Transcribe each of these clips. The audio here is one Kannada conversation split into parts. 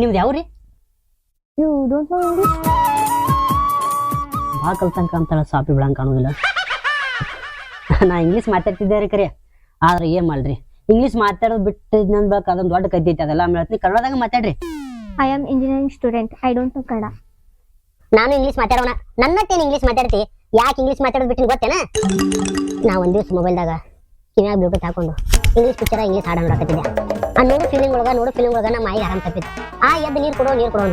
ನಿಮ್ದು ಯಾವ್ರಿ? ಯು ಡೋಂಟ್ ನೋ ಇಂಗ್ಲಿಷ್ ಭಾಳ ಕಲ್ತಂಕ ಅಂತಾಳ ಸಾಪಿ ಬಿಡಂಗೆ ಕಾಣೋದಿಲ್ಲ. ನಾ ಇಂಗ್ಲೀಷ್ ಮಾತಾಡ್ತಿದ್ದೆ ರೀ ಕರೆ. ಆದ್ರೆ ಏನ್ ಮಾಡ್ರಿ? ಇಂಗ್ಲೀಷ್ ಮಾತಾಡೋದು ಬಿಟ್ಟು ನನ್ಬೇಕು ಅದೊಂದು ದೊಡ್ಡ ಕದ್ದಿ ಐತಿ ಅದೆಲ್ಲ ಆಮೇಲೆ ಕನ್ನಡದಾಗ ಮಾತಾಡ್ರಿ. I am engineering student I don't know Kannada. ನಾನು ಇಂಗ್ಲೀಷ್ ಮಾತಾಡೋಣ. ನನ್ನತ್ತೇನು ಇಂಗ್ಲೀಷ್ ಮಾತಾಡ್ತಿ? ಯಾಕೆ ಇಂಗ್ಲೀಷ್ ಮಾತಾಡೋದು ಬಿಟ್ಟು ಗೊತ್ತೇನ? ನಾ ಒಂದ್ ದಿವಸ ಮೊಬೈಲ್ದಾಗ ಕಿವ್ಯಾಗ ಬ್ಲೂಟೂತ್ ಹಾಕೊಂಡು ಇಂಗ್ಲೀಷ್ ಪಿಕ್ಚರ್ ಇಂಗ್ಲೀಷ್ ಹಾಡ ನೋಡಕತ್ತಿದ್ದೆ. ಆ ನೋಡು ಫೀಲಿಂಗ್ ಒಳಗ ನೋಡು ಫೀಲಿಂಗ್ ಒಳಗ ನಮ್ಮ ಮಾಯಿಗೆ ಆರಾಮ್ ತಪ್ಪಿತ್ತು. ಆ ಎದ್ದು ನೀರು ಕೊಡೋ ನೀರು ಕೊಡೋ.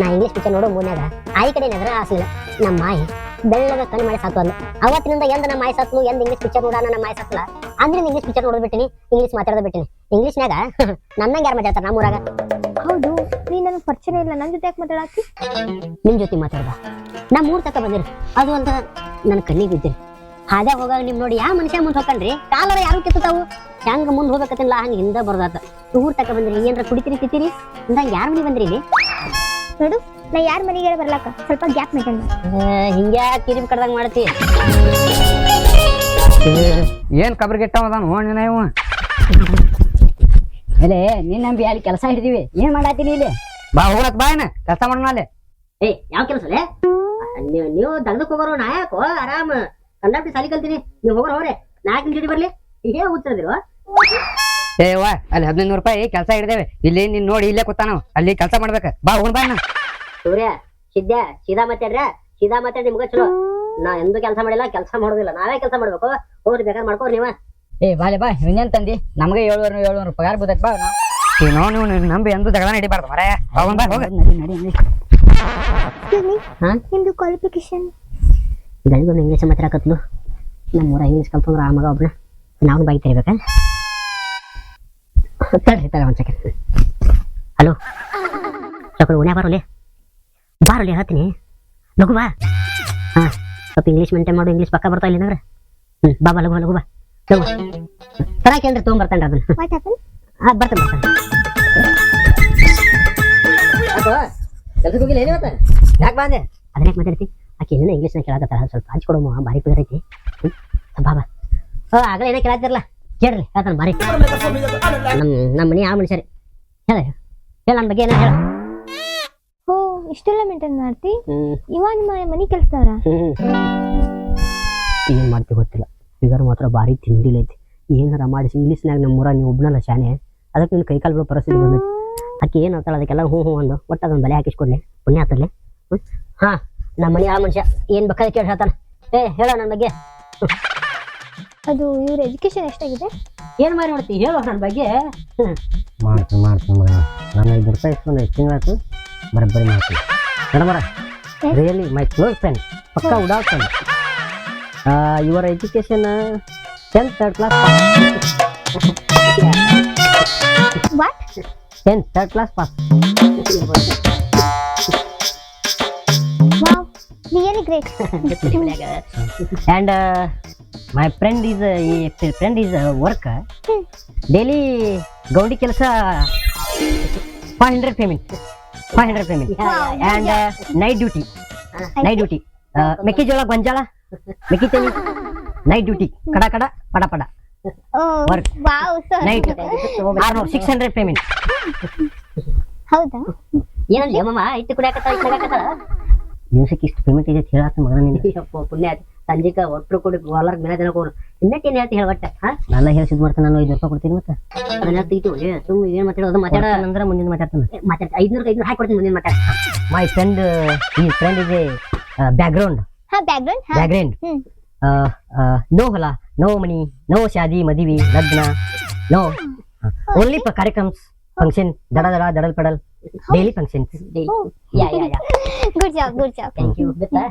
ನಾ ಇಂಗ್ಲೀಷ್ ಪಿಕ್ಚರ್ ನೋಡೋ ಮೂನ್ಯಾಗ ಆಯಿ ಕಡೆ ನೆದ್ರ ಆಸಲಿಲ್ಲ ನಮ್ಮ ಮಾಯಿ ಬೆಳ್ಳಗ ಕಣ್ಣು ಮಾಡಿ ಸಾಕು ಅಂದ್ಲು ಅವತ್ತಿನಿಂದ ಎಂದ ನಮ್ಮ ಮಾಯಿ ಸಾತ್ಲು ಎಂದ ಇಂಗ್ಲೀಷ್ ಪಿಕ್ಚರ್ ನೋಡೋಣ ನಮ್ಮ ಮಾಯಿ ಸಾತ್ಲ ಅಂದ್ರೆ ಇಂಗ್ಲೀಷ್ ಪಿಕ್ಚರ್ ನೋಡೋದು ಬಿಟ್ಟಿನಿ ಇಂಗ್ಲೀಷ್ ಮಾತಾಡೋದು ಬಿಟ್ಟಿನಿ. ಇಂಗ್ಲೀಷ್ನಾಗ ನನ್ನಂಗೆ ಯಾರು ಮಾತಾಡ್ತಾರೆ ನಮ್ಮೂರಾಗ ಹೌದು ನೀ ನನಗೆ ಪರಿಚಯ ಇಲ್ಲ ನನ್ನ ಜೊತೆ ಯಾಕೆ ಮಾತಾಡಾತಿ? ನಿಮ್ ಜೊತೆ ಮಾತಾಡ್ದ. ನಮ್ಮ ಮೂರ್ ತಕ ಬಂದಿರಿ. ಅದು ಅಂತ ನನ್ನ ಕಣ್ಣಿಗೆ ಬಿದ್ದಿರಿ. ಹಾದ್ಯಾಗ ಹೋಗಾಗ ನಿಮ್ ನೋಡಿ ಯಾವ ಮನುಷ್ಯ ಮುಂದೆ ಹೋಗ್ಕನ್ರಿ ಕಾಲರ ಯಾರು ಕಿತ್ತಾವು ಹೆಂಗ ಮುಂದೆ ಹೋಗ್ಬೇಕತ್ತಿಲ್ಲ ಹಂಗ ಹಿಂದೆ ಬರ್ದಾತ. ಊರ್ ತಕ ಬಂದ್ರಿ ಏನ್ರ ಕುಡಿತೀರಿ ತಿತ್ತೀರಿ ಅಂದಂಗ ಯಾರ ಮನಿ ಬಂದ್ರಿ ಇಲ್ಲಿ? ನೋಡು ನಾ ಯಾರ ಮನೆಗೆ ಬರ್ಲಾಕ ಸ್ವಲ್ಪ ಗ್ಯಾಪ್ ಮೇಂಟೈನ್ ಹಿಂಗ್ಯಾ ಕಿರಿಬ್ ಕಡ್ದಂಗ ಮಾಡ್ತಿ. ಏನ್ ಕಬ್ರಿಗೆಟ್ಟವ ಅದಾನ? ಹೋಣ ಇವ. ನಿನ್ನ ನಂಬಿ ಅಲ್ಲಿ ಕೆಲಸ ಹಿಡಿದಿವಿ. ಏನ್ ಮಾಡಾತೀನಿ ಇಲ್ಲಿ? ಬಾ ಹೋಗತ್ ಬಾ ಏನ ಕೆಲಸ ಮಾಡೋಣ ಅಲ್ಲಿ. ಏ ಯಾವ ಕೆಲಸ ನೀವು ನೀವು ದಗದಕ್ ಹೋಗೋರು ನಾ ಯಾಕೋ ಆರಾಮ. ಕಂಡಕ್ಟಿ ಸಾಲಿ ಕಲ್ತೀನಿ. ನೀವು ಹೋಗೋರು ಹೋಗ್ರೆ. ನಾಲ್ಕು ಜೋಡಿ ಬರ್ಲಿ. ಹೀಗೆ ಹುಚ್ಚದಿರುವ ಏ ವಾ ಅಲ್ಲಿ ಹದಿನೈದು ರೂಪಾಯಿ ಕೆಲಸ ಹಿಡಿದೇವೆ. ಇಲ್ಲಿ ನೀನ್ ನೋಡಿ ಇಲ್ಲೇ ಕೂತಾನ ಅಲ್ಲಿ ಕೆಲಸ ಮಾಡ್ಬೇಕ. ಬಾ ಹೋಗೋಣ ಬಾ. ಸೂರ್ಯ ಸಿದ್ಯ ಸೀದಾ ಮಾತಾಡ್ರ. ಸೀದಾ ಮಾತಾಡಿ ನಿಮ್ಗ ಚಲೋ. ನಾ ಎಂದೂ ಕೆಲಸ ಮಾಡಿಲ್ಲ ಕೆಲಸ ಮಾಡೋದಿಲ್ಲ. ನಾವೇ ಕೆಲಸ ಮಾಡ್ಬೇಕು. ಹೋಗ್ರಿ ಬೇಕಾದ್ರೆ ಮಾಡ್ಕೋರಿ ನೀವ. ಏ ಬಾಲೆ ಬಾ ಇನ್ನೇನ್ ತಂದಿ? ನಮಗೆ ಏಳುವರ ಏಳುವರ ಪಗಾರ ಬದಕ್ ಬಾ ನೋಡ್ ನೀವು ನಂಬಿ ಎಂದು ಜಗಳ ಹಿಡಿಬಾರ್ದು ಮರ ಹೋಗೋಣ ಬಾ ಹೋಗ. ನಡಿ ಹಾ? ನಿಮ್ದು ಕ್ವಾಲಿಫಿಕೇಶನ್ ಗಂಡಿಗೊಂದು ಇಂಗ್ಲೀಷ್ ಮಾತಾಡಕತ್ಲು ನಮ್ಮ ಊರ ಇಂಗ್ಲೀಷ್ ಕಲ್ತಂದ್ರೆ ಆ ಮಗ ಒಬ್ಬನ ನಾವು ಬೈಕ್? ತೆರಿಬೇಕ ತಡ್ರಿ ತಡ ಒಂದ್ ಸೆಕೆಂಡ್ ಹಲೋ? ಚಕ್ರು ಉಣ್ಯಾ ಬಾರೋಲೆ ಬಾರೋಲೆ ಹೇಳ್ತೀನಿ ಲಘು ಬಾ. ಹಾ ಸ್ವಲ್ಪ ಇಂಗ್ಲೀಷ್ ಮೇಂಟೈನ್ ಮಾಡು ಇಂಗ್ಲೀಷ್ ಪಕ್ಕ ಬರ್ತಾ ಇಲ್ಲ ನಂಗ್ರೆ ಹ್ಞೂ ಬಾ ಬಾ ಲಘು ಬಾ, ಲಘು ಬಾ. ಲಘು ತರಾಕೇನ್ರಿ ತೊಗೊಂಬರ್ತಾನೆ ಅದನ್ನ. ವಾಟ್ ಹ್ಯಾಪನ್ ಹಾ ಬರ್ತಾನೆ ಬರ್ತಾನೆ. ಕೆಲ್ಸಕ್ಕೆ ಹೋಗಿಲ್ಲ ಏನು ಇವತ್ತ? ಯಾಕೆ ಬಂದೆ? ಅದನ್ನ ಮಾತಾಡ್ತಿ? ಆಕೆ ಏನೇನೋ ಇಂಗ್ಲೀಷ್ನ ಕೇಳಾಕತ್ತಾರ ಸ್ವಲ್ಪ ಹಂಚ್ಕೊಡಮ್ಮ ಬಾರಿ ಐತಿ. ಬಾಬಾ ಓ ಆಗಲೇ ಏನೋ ಕೇಳತ್ತಿರಲ್ಲ ಕೇಳ್ರಿ ಹೇಳ್ತಾನೆ ಬಾರಿ ನಮ್ಮ ನಮ್ಮ ಮನೆ ಆ ಮನುಷ್ಯರಿ. ಹೇಳ ಹೇಳ ನನ್ನ ಬಗ್ಗೆ ಏನೋ ಹೇಳ. ಓ ಇಷ್ಟೆಲ್ಲ ಮೇಂಟೈನ್ ಮಾಡ್ತಿ? ಇವ ನಿಮ್ಮ ಮನೆ ಕೆಲ್ಸದವ್ರ? ಏನ್ ಮಾಡ್ತಿ ಗೊತ್ತಿಲ್ಲ. ಫಿಗರ್ ಮಾತ್ರ ಭಾರಿ ತಿಂಡಿಲೈತಿ ಏನಾರ ಮಾಡಿಸಿ ಇಂಗ್ಲೀಷ್ನಾಗ ನಮ್ಮ ಊರಾಗ ನೀವು ಒಬ್ಬನಲ್ಲ ಶಾನೆ ಅದಕ್ಕೆ ನಿನ್ನ ಕೈಕಾಲು ಬಿಡೋ ಪರಿಸ್ಥಿತಿ ಬಂದೈತಿ. ಆಕೆ ಏನು ಅಂತಾಳ ಅದಕ್ಕೆಲ್ಲ ಹ್ಞೂ ಹ್ಞೂ ಅಂದು. ಒಟ್ಟು ಅದೊಂದು ಬಲೆ ಹಾಕಿಸ್ಕೊಡ್ಲಿ. ಪುಣ್ಯ ಆತಲ್ಲಿ ಹಾ. ನಮ್ಮ ಮನೆ ಆ ಮನುಷ್ಯ? ಏನ್ ಬೇಕಾದ್ರೆ ಕೇಳಿ ಹೇಳ್ತಾನೆ. ಏ ಹೇಳ ನನ್ನ ಬಗ್ಗೆ. ಅದು ಇವ್ರ ಎಜುಕೇಶನ್ ಎಷ್ಟಾಗಿದೆ? ಏನ್ ಮಾಡಿ ನೋಡ್ತಿ? ಹೇಳು ನನ್ನ ಬಗ್ಗೆ. ಹ್ಮ್ ಮಾಡ್ತೀನಿ ಮಾಡ್ತೀನಿ. ಮಗ ನಾನು ಐದು ರೂಪಾಯಿ ಇಸ್ಕೊಂಡು ಐದು ತಿಂಗಳಾಯ್ತು ಬರಬ್ಬರಿ ಮಾಡ್ತೀನಿ. ಮೇಡಮರ ರಿಯಲಿ ಮೈ ಕ್ಲೋಸ್ ಫ್ರೆಂಡ್ ಪಕ್ಕ ಉಡಾವ್ friend your education tenth third class what tenth third class pass really great and my friend is ಈ ಫ್ರೆಂಡ್ ಈಸ್ ವರ್ಕ್ ಡೈಲಿ ಗೌಡಿ ಕೆಲಸ five hundred payment five hundred payment and night duty night duty ಮೆಕ್ಕೆಜೋಳ ಗೊಂಜಾಳ ಮೆಕ್ಕಿತೇನಿ ನೈಟ್ ಡ್ಯೂಟಿ ಕಡ ಕಡ ಪಡ ಪಡ ವರ್ಕ್ ನೈಟ್ ಆರ್ನೂರು ಸಿಕ್ಸ್ ಹಂಡ್ರೆಡ್ ಪೇಮೆಂಟ್ ಹೌದಾ? ಏನಂದ್ರೆ ಅಮ್ಮಮ್ಮ? ಇಟ್ಟು ಕುಡಿಯಾಕತ್ತಾಳ ಇಟ್ಟು ದಿವಸಕ್ಕೆ ಇಷ್ಟು ಪೇಮೆಂಟ್ ಇದೆ ಅಂತ ಹೇಳತ್ತ ಮಗನ ಯಪ್ಪ ಪುಣ್ಯ ಆಯ್ತು. ಸಂಜಿಕ ಕೊಡಿ ಹೊಲಾರ್ಗೆ ಮೇಲೆ ದಿನ ಕೊಡು. ಇನ್ನಕ್ಕೆ ಏನು ಹೇಳ್ತಿ ಹೇಳ್ಬಟ್ಟ ಹಾ? ನಾನು ಹೇಳ್ಸಿದ್ ಮಾಡ್ತಾನೆ ನಾನು ಐದು ರೂಪಾಯಿ ಕೊಡ್ತೀನಿ ಮತ್ತೆ. ಅದನ್ನ ತೆಗಿತು ಏ ಏನು ಮಾತಾಡೋದು ಮಾತಾಡ. ಅಂದ್ರೆ ಮುಂದಿನ ಮಾತಾಡ್ತಾನೆ. ಮಾತಾಡ ಐದುನೂರು ಐದುನೂರು ಹಾಕಿ ಕೊಡ್ತೀನಿ ಮುಂದಿನ ಮಾತಾಡ. ಮೈ ಫ್ರೆಂಡ್ ಈ ಫ್ರೆಂಡ್ ಇದೆ ಬ್ಯಾಕ್ಗ್ರೌಂಡ್ ಹಾ ಬ್ಯಾಕ್ಗ್ರೌಂಡ್ ಹಾ. ಬ್ಯಾಕ್ಗ್ರೌಂಡ್ ನೋ ಹೊಲ ನೋ ಮನಿ ನೋ ಶಾದಿ ಮದುವೆ ಲಗ್ನ ನೋ. ಓನ್ಲಿ ಕಾರ್ಯಕ್ರಮ ಫಂಕ್ಷನ್ ದಡ ದಡ ದಡಲ್ ಪಡಲ್. Daily functions yeah yeah yeah good job good job thank you ಗೊತ್ತಾ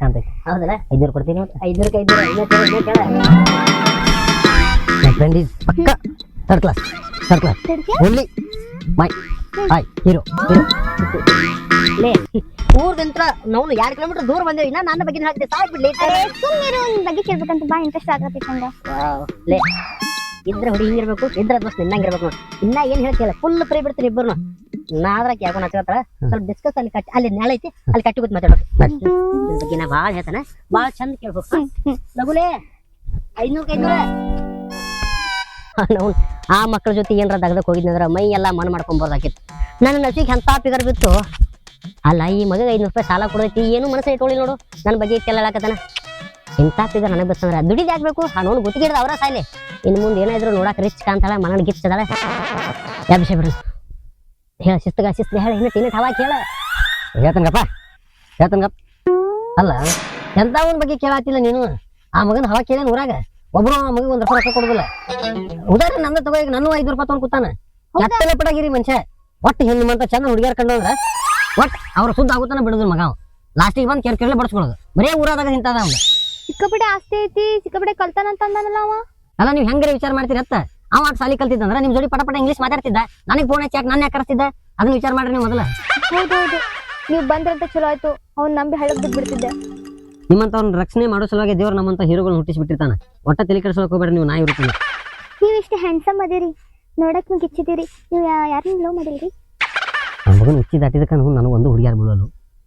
ಕಾಣ್ತೈತೆ. ಹೌದಲ್ಲ? ಐದುನೂರು ಕೊಡ್ತೀನಿ ಮತ್ತೆ ಐದ್ನೂರಕ್ಕೆ ಐದ್ನೂರ ಕೇಳ ಮೈ ಫ್ರೆಂಡ್ ಇಸ್ ಪಕ್ಕ third class third class only my hi hero hero ಲೇ ಊರ್ದಂತ್ರ ನಾವು ಎರಡು ಕಿಲೋಮೀಟರ್ ದೂರ ಬಂದೇವಿ ಇನ್ನ ನನ್ನ ಬಗ್ಗೆ ಹಾಕ್ತೆ ಸಾಕ್ ಬಿಡ್ಲಿ ಸುಮ್ಮನೆ ಸುಮ್ಮನಿರು ನಿನ್ ಬಗ್ಗೆ ಕೇಳ್ಬೇಕಂತ ಬಾ ಇಂಟ್ರೆಸ್ಟ್ ಆಗತ್ತೆ ಲೇ ಇದ್ರ ಹುಡುಗಿ ಹಿಂಗಿರ್ಬೇಕು ಇದ್ರ ದೋಸ್ ನಿನ್ನಂಗಿರ್ಬೇಕು ನೋಡಿ. ಇನ್ನ ಏನ್ ಹೇಳ್ತಿಲ್ಲ ಫುಲ್ ಫ್ರೀ ಬಿಡ್ತೀನಿ ಇಬ್ಬರು ನಾ ಅದ್ರ ಯಾಕೋ ಹಚ್ಕೊತಾರ ಸ್ವಲ್ಪ ಡಿಸ್ಕಸ್ ಅಲ್ಲಿ ಕಟ್ಟಿ ಅಲ್ಲಿ ನೆಲ ಐತಿ, ಅಲ್ಲಿ ಕಟ್ಟಿ ಕೂತ್ ಮಾತಾಡ್ಬೇಕು. ಇದ್ರ ಬಗ್ಗೆ ನಾ ಭಾಳ ಹೇಳ್ತಾನೆ. ಭಾಳ ಚಂದ ಕೇಳ್ಬೇಕು. ಲಗುಲೇ ಐನೂರ. ಐನೂರ ನಾವು ಆ ಮಕ್ಕಳ ಜೊತೆ ಏನರ ದಗದಕ್ಕೆ ಹೋಗಿದ್ನಂದ್ರ ಮೈ ಎಲ್ಲ ಮಣ್ಣು ಮಾಡ್ಕೊಂಬರ್ದಾಕಿತ್ತು ನನ್ನ ನಸಿಗೆ ಎಂತ ಪಿಗರ್ ಬಿತ್ತು? ಅಲ್ಲ, ಈ ಮಗ ಐನೂರು ರೂಪಾಯಿ ಸಾಲ ಕೊಡೈತಿ ಏನು ಮನಸ್ಸು ನೋಡು. ನನ್ನ ಬಗ್ಗೆ ಇಟ್ಟೆಲ್ಲ ಇಂಥ ನನಗೆ ಬರ್ತಂದ್ರೆ ದುಡಿದು ಹಾಕ್ಬೇಕು ನೋಡು ಗುತ್ತಿಗೆ ಹಿಡ್ದು ಅವರ ಸಾಯ್ಲೆ. ಇನ್ನು ಮುಂದೆ ಏನಾದ್ರು ನೋಡಕ್ಕೆ ರಿಚ್ ಕಾಂತಾಳ ಮನನ ಯಾವ ವಿಷಯ ಬಿಡು. ಹೇಳ ಶಿಸ್ತಗ ಶಿಸ್ತು ಹೇಳ ಇನ್ನು ತಿನ್ನ ಹವಾ ಕೇಳ. ಹೇಳ್ತಂಗಪ್ಪ ಹೇಳ್ತಂಗಪ್ಪ ಅಲ್ಲ ಎಂತ ಅವನ ಬಗ್ಗೆ ಕೇಳಾತಿಲ್ಲ ನೀನು? ಆ ಮಗನ ಹವಾ ಕೇಳೇನ್ ಊರಾಗ? ಒಬ್ರು ಆ ಮಗ ಒಂದ್ ರೂಪಾಯಿ ರೊಕ್ಕ ಕೊಡುದಿಲ್ಲ. ಉದಾಹರಣೆ ನನ್ನ ತಗೋ ಈಗ ನಾನು ಐದು ರೂಪಾಯಿ ತಗೊಂಡ್ ಕೂತಾನ. ಎತ್ತಲೆ ಪಡಗಿರಿ ಮನುಷ್ಯ. ಒಟ್ಟು ಹೆಣ್ಣು ಮಂತ ಚಂದ ಹುಡುಗಿಯರ್ ಕಂಡ್ರ ಒಟ್ ಅವ್ರ ಸುದ್ದ ಆಗುತ್ತಾನ ಬಿಡುದಿಲ್ಲ ಮಗ ಲಾಸ್ಟಿಗೆ ಬಂದು ಕೆರ್ ಕೆರ್ಲೆ ಬಡಿಸ್ಕೊಳ್ಳೋದು ಬರೇ ಊರಾದಾಗ ನಿಂತದ ಅವ್ನ. ಸಿಕ್ಕಾಪಟ್ಟೆ ಆಸ್ತಿ ಐತಿ ಸಿಕ್ಕಾಪಟ್ಟೆ ಕಲ್ತಾನ ಅಂತ ಅಂದಾನಲ್ಲ ಅವ? ಅಲ್ಲ ನೀವು ಹೆಂಗ್ರೆ ವಿಚಾರ ಮಾಡ್ತೀರಿ ಅತ್ತ? ಅವ ಅಟ್ ಸಾಲಿ ಕಲ್ತಿದ್ದಂದ್ರ ನಿಮ್ ಜೋಡಿ ಪಟ ಪಟ ಇಂಗ್ಲೀಷ್ ಮಾತಾಡ್ತಿದ್ದ. ನನಗೆ ಫೋನ್ ಹಚ್ಚಿ ಯಾಕೆ ನನ್ನ ಯಾಕೆ ಕರೆಸ್ತಿದ್ದ? ಅದನ್ನ ವಿಚಾರ ಮಾಡ್ರಿ ನೀವು ಮೊದಲ. ಹೌದೌದು ನೀವು ಬಂದ್ರಂತ ಚಲೋ ಆಯ್ತು. ಅವ್ನ್ ನಂಬಿ ಹಳ್ಳಕ್ ನಿಮ್ಮಂತ ನಿಮ್ಮಂತವ್ರನ್ನ ರಕ್ಷಣೆ ಮಾಡೋ ಸಲುವಾಗಿ ದೇವ್ರ ನಮ್ಮಂತ ಹೀರೋಗಳ್ ಹುಟ್ಟಿಸಿ ಬಿಟ್ಟಿರ್ತಾನ ಒಟ್ಟ ತಲೆ ಕೆಡಿಸೋಕೆ ಹೋಗ್ಬೇಡ ನೀವು ನಾಯಿ ಇರ್ತೀನಿ ನೀವು ಇಷ್ಟ ಹ್ಯಾಂಡ್ಸಮ್ ಅದೀರಿ. ನೋಡಕ್ ನೀವು ಗಿಚ್ಚಿದ್ದೀರಿ ನೀವು ಯಾರನ್ನ ಲವ್ ಮಾಡಿಲ್ರಿ ಆ ಮಗನ ಹುಚ್ಚಿ ದಾಟಿದಕ್ಕೆ ನನಗೊಂದು ಒಂದು ಹುಡುಗಿಯಾರ್ ಬೀಳಲು.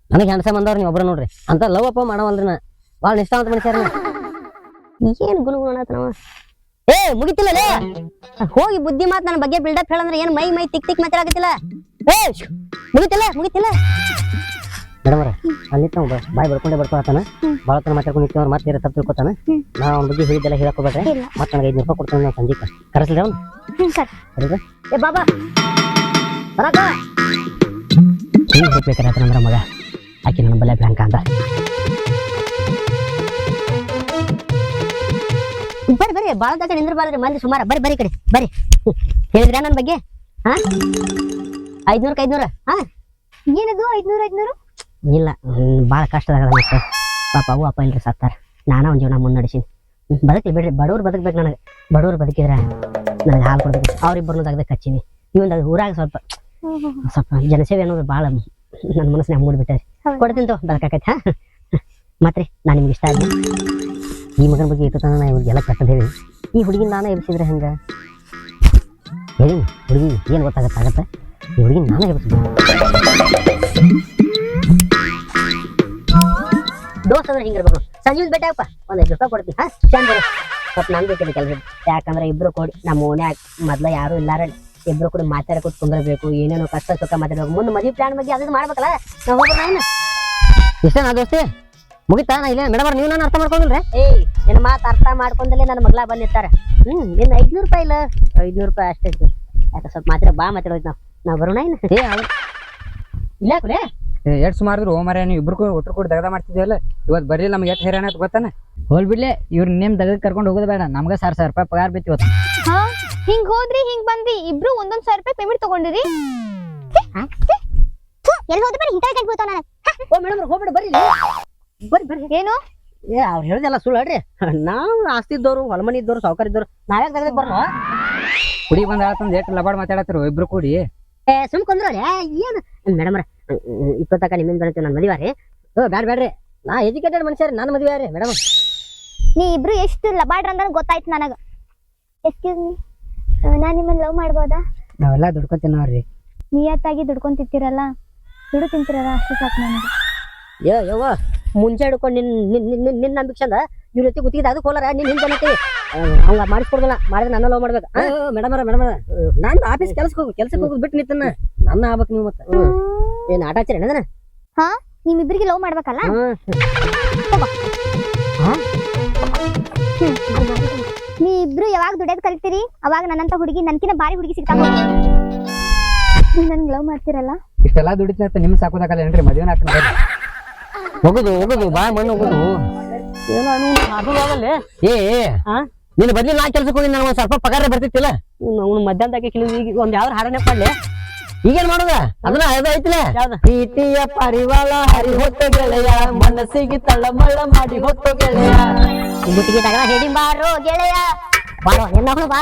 ನನಗೆ ಹ್ಯಾಂಡ್ಸಮ್ ಅಂದವ್ರು ನೀವು ಒಬ್ಬರ ನೋಡ್ರಿ. ಅಂತ ಲವ್ ಅಪ್ಪ ಮಾಡವಲ್ರಿ ನಾ. ಭಾಳ ನಿಷ್ಠಾವಂತ ಮನುಷ್ಯರ. ಏನು ಗುಣಗುಣ ನಾವು ಏ ಮುಗಿತಿಲ್ಲ ಲೇ. ಹೋಗಿ ಬುದ್ಧಿ ಮಾತು ನನ್ನ ಬಗ್ಗೆ ಬಿಲ್ಡಪ್ ಹೇಳಂದ್ರೆ ಏನು ಮೈ ಮೈ ತಿಕ್ ತಿಕ್ ಮಾತಾಡಕತ್ತಿಲ್ಲ ಏ ಮುಗಿತಿಲ್ಲ ಮುಗಿತಿಲ್ಲ. ಮೇಡಮರ ಅಲ್ಲಿ ತಾವ ಬಾಯ್ ಬಡ್ಕೊಂಡೆ ಬಡ್ಕೊಳತಾನ ಭಾಳ ತನ ಮಾತಾಡ್ಕೊಂಡು ನಿಂತವ್ರು ಮತ್ತೆ ತಪ್ಪು ತಿಳ್ಕೊತಾನ. ನಾ ಅವ್ನ ಬಗ್ಗೆ ಹೇಳಿದ್ದೆಲ್ಲ ಹೇಳಕ್ ಹೋಗ್ಬೇಡ್ರಿ. ಮತ್ತೆ ನನಗೆ ಐದು ರೂಪಾಯಿ ಕೊಡ್ತಾನೆ ನಾವು ಸಂಜೆ ಕರೆಸ್ಲಿ ಅವ್ನು? ಏ ಬಾಬಾ. ಬರಾಕ ಹಿಂಗೆ ಹೋಗ್ಬೇಕಾರೆ ಅಂದ್ರೆ ಮಗ? ಆಕೆ ನನ್ನ ಬಲ್ಲೆ ಬ್ಯಾಂಕ್ ಅಂತ ಬರ್ರಿ ಬಾಳ ಬಾಳ್ರಿ ಮಂದಿ ಸುಮಾರ. ಬರ್ರಿ ಬರ್ರಿ ಈ ಕಡೆ. ಬರ್ರಿ. ಹೇಳಿದ್ರ ನನ್ನ ಬಗ್ಗೆ? ಹಾ? ಐದ್ನೂರಕ್ಕೆ ಐದ್ನೂರ. ಹಾ? ಏನದು ಐದ್ನೂರ ಐದ್ನೂರು? ಇಲ್ಲ ಭಾಳ ಕಷ್ಟದಾಗ ಮತ್ತೆ. ಪಾಪ ಅವು ಅಪ್ಪ ಇಲ್ರಿ ಸತ್ತಾರ. ನಾನ ಒಂದು ಜೀವನ ಮುನ್ನಡೆಸೀನಿ. ಬದುಕಲಿ ಬಿಡ್ರಿ. ಬಡವ್ರು ಬದುಕ್ಬೇಕು ನನಗೆ. ಬಡವ್ರು ಬದುಕಿದ್ರೆ ನನಗೆ ಹಾಲು ಕೊಡ್ಬೇಕು. ಅವ್ರಿಬ್ಬರನ್ನು ಕಚ್ಚಿನಿ. ಈ ಇವೊಂದು ಊರಾಗ ಸ್ವಲ್ಪ ಸ್ವಲ್ಪ ಜನಸೇವೆ ಅನ್ನೋದು ಭಾಳ ನನ್ನ ಮನಸ್ಸಿನ ಮೂಡ್ಬಿಟ್ಟಾರೆ. ಕೊಡ್ತೀನಿ ತೋ ಬದುಕಾಕೈತೆ ಹಾ? ಮತ್ತೆ ನಾನು ನಿಮ್ಗೆ ಇಷ್ಟ ಆಗಿ ಈ ಮಗನ ಬಗ್ಗೆ ಇಟ್ಟು ನಾನು ನಾ ಇವ್ರಿಗೆಲ್ಲ ಕೆಟ್ಟದ ಹೇಳಿ. ಈ ಹುಡುಗಿನ ನಾನು ಎಬ್ಸಿದ್ರೆ ಹೆಂಗೆ? ಹೇಳಿ, ಹುಡುಗಿ, ಏನು ಗೊತ್ತಾಗತ್ತಾಗತ್ತೆ? ಈ ಹುಡುಗಿನ ನಾನು ಎಬ್ಸಿದ್ರೆ ದೋಸ್ತ ಅಂದ್ರೆ ಹಿಂಗಿರ್ಬೇಕು ಸಂಜೀವ್ ಬೇಟಪ್ಪ ಒಂದು ಐದು ರೂಪಾಯಿ ಕೊಡ್ತೀನಿ. ಹಾ ಚಂದ ಸ್ವಲ್ಪ ನಂಗೆ ಬೇಕಿದೆ ಕೆಲಸ. ಯಾಕಂದ್ರೆ ಇಬ್ರು ಕೊಡಿ ನಮ್ಮ ಓನ್ಯಾಗ ಮೊದ್ಲ ಯಾರು ಇಲ್ಲಾರ ಇಬ್ರು ಕೂಡ ಮಾತಾಡಕ್ಕೆ ಕುಂದ್ರಬೇಕು. ಏನೇನೋ ಕಷ್ಟ ಸುಖ ಮಾತಾಡಬೇಕು. ಮುಂದೆ ಮದುವೆ ಪ್ಲಾನ್ ಬಗ್ಗೆ ಅದನ್ನು ಮಾಡ್ಬೇಕಲ್ಲ? ನಾವು ಹೋಗೋಣ ಇಷ್ಟೇನಾ ದೋಸ್ತಿ? ಮುಗಿತಾ? ನಾ ಇಲ್ಲ ಮೇಡಮ್ ನೀವು ನಾನು ಅರ್ಥ ಮಾಡ್ಕೊಂಡಿಲ್ರಿ? ಏಯ್ ನಿನ್ನ ಮಾತು ಅರ್ಥ ಮಾಡ್ಕೊಂಡಲ್ಲೇ ನನ್ನ ಮಗಳ ಬಂದಿರ್ತಾರೆ. ಹ್ಮ್ ಇನ್ನು ಐದ್ನೂರು ರೂಪಾಯಿ ಇಲ್ಲ? ಐದ್ನೂರು ರೂಪಾಯಿ ಅಷ್ಟೇ ಸರ್ ಯಾಕೆ ಸ್ವಲ್ಪ ಮಾತ್ರ ಬಾ ಮಾತಾಡೋದು ನಾವು. ನಾವು ಬರೋಣ ಏನು ಏ ಅವ್ರು ಇಲ್ಲ ಕುಲೇ? ಎಷ್ಟ್ ಸುಮಾರು ಓ ಮರ ನೀವು ಇಬ್ರು ಕೂಡ ಒಟ್ರು ಕೂಡ ದಗದ ಮಾಡ್ತಿದ್ವಲ್ಲ ಇವತ್ತು ಬರೀ ನಮ್ಗೆ ಎಷ್ಟು ಹೈರಾಣ ಅಂತ ಗೊತ್ತಾನ? ಹೋಲ್ ಬಿಡ್ಲೆ ಇವ್ರ ನೇಮ್ ದಗದ ಕರ್ಕೊಂಡು ಹೋಗೋದು ಬೇಡ. ನಮ್ಗೆ ಸಾರ್ ಸಾವಿರ ರೂಪಾಯಿ ಪಗಾರ ಬಿತ್ತು ಇವತ್ತು. ಹಾ ಹಿಂಗ್ ಹೋದ್ರಿ ಹಿಂಗ್ ಬಂದ್ರಿ. ಇಬ್ರು ಒಂದೊಂದ್ ಸಾವಿರ ರೂಪಾಯಿ ಪೇಮೆಂಟ್ ತಗೊಂಡಿರಿ. ಎಲ್ಲಿ ಹೋದ್ರೆ ಬರೀ ಬೀಳ್ತಾವ ನನಗೆ ಓ ಮೇಡಮ್ ಹೋಗ್ಬಿಡು ಬರ್ರಿ ಬರ್ರಿ ಬರ್ರಿ. ಏನು? ಏ ಅವ್ರು ಹೇಳ್ದಲ್ಲ ಸುಳ್ಳು ಹೇಳ್ರಿ. ನಾವು ಆಸ್ತಿ ಇದ್ದವ್ರು ಹೊಲಮನಿ ಇದ್ದವ್ರು ಸಾವುಕಾರ ಇದ್ದವ್ರು ನಾವ್ಯಾಗ ತೆಗೆದಕ್ಕೆ ಬರೋಣ ಕುಡಿ ಬಂದ ಆತಂದ್ ಎಷ್ಟು ಲಬಾಡ್ ಮಾತಾಡತ್ತರು ಇಬ್ರು ಕೂಡಿ. ಏ ಸುಮ್ ಕುಂದ್ರಲ್ಲ ಏನು? ಮೇಡಮ್ ಇಪ್ಪತ್ತಕ್ಕ ನಿಮ್ಮಿಂದ ಬರುತ್ತೆ ನನ್ನ ಮದುವೆ ರೀ ಓ ಬ್ಯಾಡ ಬ್ಯಾಡ್ರಿ. ನಾ ಎಜುಕೇಟೆಡ್ ಮನುಷ್ಯ ರೀ ನನ್ನ ಮದುವೆ ರೀ ಮೇಡಮ್ ನೀ ಇಬ್ರು ಎಷ್ಟು ಲಬಾಡ್ರ ಅಂದ್ರೆ ಗೊತ್ತಾಯ್ತು ನನಗ. ಎಕ್ಸ್ಕ್ಯೂಸ್ ಮೀ ನಾನ್ ನಿಮ್ಮನ್ನ ಲವ್ ಮಾಡ್ಬೋದಾ? ನಾವೆಲ್ಲ ದುಡ್ಕೊತೀನವ್ರಿ ನಿಯತ್ತಾಗಿ ದುಡ್ಕೊಂತಿರ್ತೀರಲ್ಲ ದುಡ್ಡು ತಿಂತೀರಲ್ಲ ಅಷ್ಟು ಸಾಕು ನನಗೆ. ಯೋ ಯವ್ವ. ಮುಂಚೆ ಹಿಡ್ಕೊಂಡು ನಿನ್ನ ನಿನ್ ನಿನ್ ನಿನ್ನ ನಂಬಿಕೆ ಚಂದ ಇವ್ರ ಜೊತೆ ಗುತ್ತಿಗೆ ಅದಕ್ಕೆ ಕೋಲಾರ ನಿನ್ ಹಿಂದೆ ಅನ್ನತ್ತೀವಿ ಹಂಗ ಮಾಡಿಸ್ಕೊಡ್ದಲ್ಲ. ಮಾಡಿದ್ರೆ ನನ್ನ ಲವ್ ಮಾಡ್ಬೇಕು. ಮೇಡಮ್ ಮೇಡಮ್ ನಾನು ಆಫೀಸ್ ಕೆಲಸಕ್ಕೆ ಹೋಗು ಕೆಲಸಕ್ಕೆ ಹೋಗೋದು ಬಿಟ್ಟು ನಿಂತನ್ನ ನನ್ನ ಆಗ್ಬೇಕು ನೀವು ಮತ್ತೆ. ಏನು ಆಟ ಏನದನ? ಹಾ ನಿಮ್ಮಿಬ್ಬರಿಗೆ ಲವ್ ಮಾಡ್ಬೇಕಲ್ಲ? ನೀ ಇಬ್ರು ಯಾವಾಗ ದುಡಿಯೋದ್ ಕಲಿತೀರಿ ಅವಾಗ ನನ್ನಂತ ಹುಡುಗಿ ನನ್ಕಿನ ಬಾರಿ ಹುಡುಗಿ ಸಿಗ್ತಾವ ನನ್ಗೆ ಲವ್ ಮಾಡ್ತಿರಲ್ಲ? ಇಷ್ಟೆಲ್ಲ ದುಡಿತ ನಿಮ್ ಸಾಕೋದಾಗಲ್ಲ ಏನ್ರಿ ಮದುವೆ ಹಾಕ್ತೀನಿ ಹೋಗುದು ಹೋಗುದು ಬಾ ಮಣ್ಣು ಹೋಗುದು ನೀನು ಏ ನಿನ್ನ ಬದ್ಲಿ ನಾ ಕೆಲ್ಸಕ್ಕೆ ಹೋಗಿ ನಾನು ಒಂದ್ ಸ್ವಲ್ಪ ಪಗಾರ ಬರ್ತಿತ್ತಿಲ್ಲ. ಅವ್ನು ಮಧ್ಯಾಹ್ನದಾಗೆ ಕೆಲವು ಒಂದ್ ಯಾವ್ದು ಹಾಡನೆ ಪಾಡ್ಲೆ. ಈಗೇನ್ ಮಾಡುದ? ಅದನ್ನ ಅದ ಐತಿಲ್ಲ ಪ್ರೀತಿಯ ಪರಿವಾಳ ಹರಿ ಹೊತ್ತ ಗೆಳೆಯ ಮನಸ್ಸಿಗೆ ತಳ್ಳಮಳ್ಳ ಮಾಡಿ ಹೊತ್ತ ಗೆಳೆಯ. ಗುತ್ತಿಗೆ ತಗಲ ಹೇಳಿ ಬಾರೋ ಗೆಳೆಯ. ಬಾರೋ ಎಲ್ಲ ಬಾ?